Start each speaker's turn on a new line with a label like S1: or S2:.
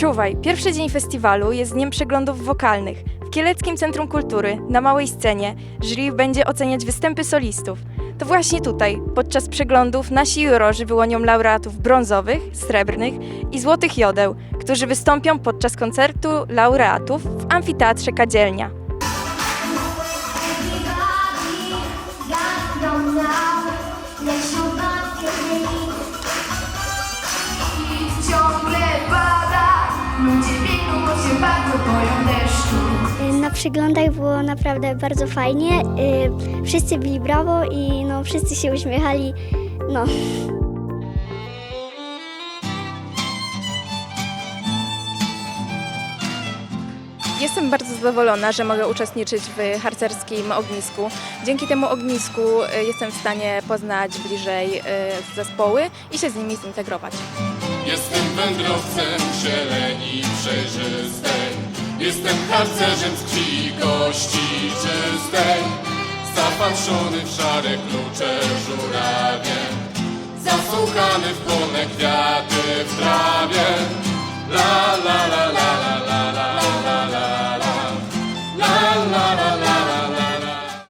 S1: Czuwaj, pierwszy dzień festiwalu jest dniem przeglądów wokalnych. W Kieleckim Centrum Kultury, na małej scenie, jury będzie oceniać występy solistów. To właśnie tutaj, podczas przeglądów, nasi jurorzy wyłonią laureatów brązowych, srebrnych i złotych jodeł, którzy wystąpią podczas koncertu laureatów w Amfiteatrze Kadzielnia.
S2: Ciągle ludzie biegną, bo się bardzo boją deszczu.
S3: Na przeglądach było naprawdę bardzo fajnie. y, Wszyscy byli brawo i no, wszyscy się uśmiechali. No.
S1: Jestem bardzo zadowolona, że mogę uczestniczyć w harcerskim ognisku. Dzięki temu ognisku y, jestem w stanie poznać bliżej y, zespoły i się z nimi zintegrować.
S4: Jestem wędrowcem zieleni przejrzystej. Jestem harcerzem z krwi kości czystej. Zapatrzony w szare klucze żurawie. Zasłuchany w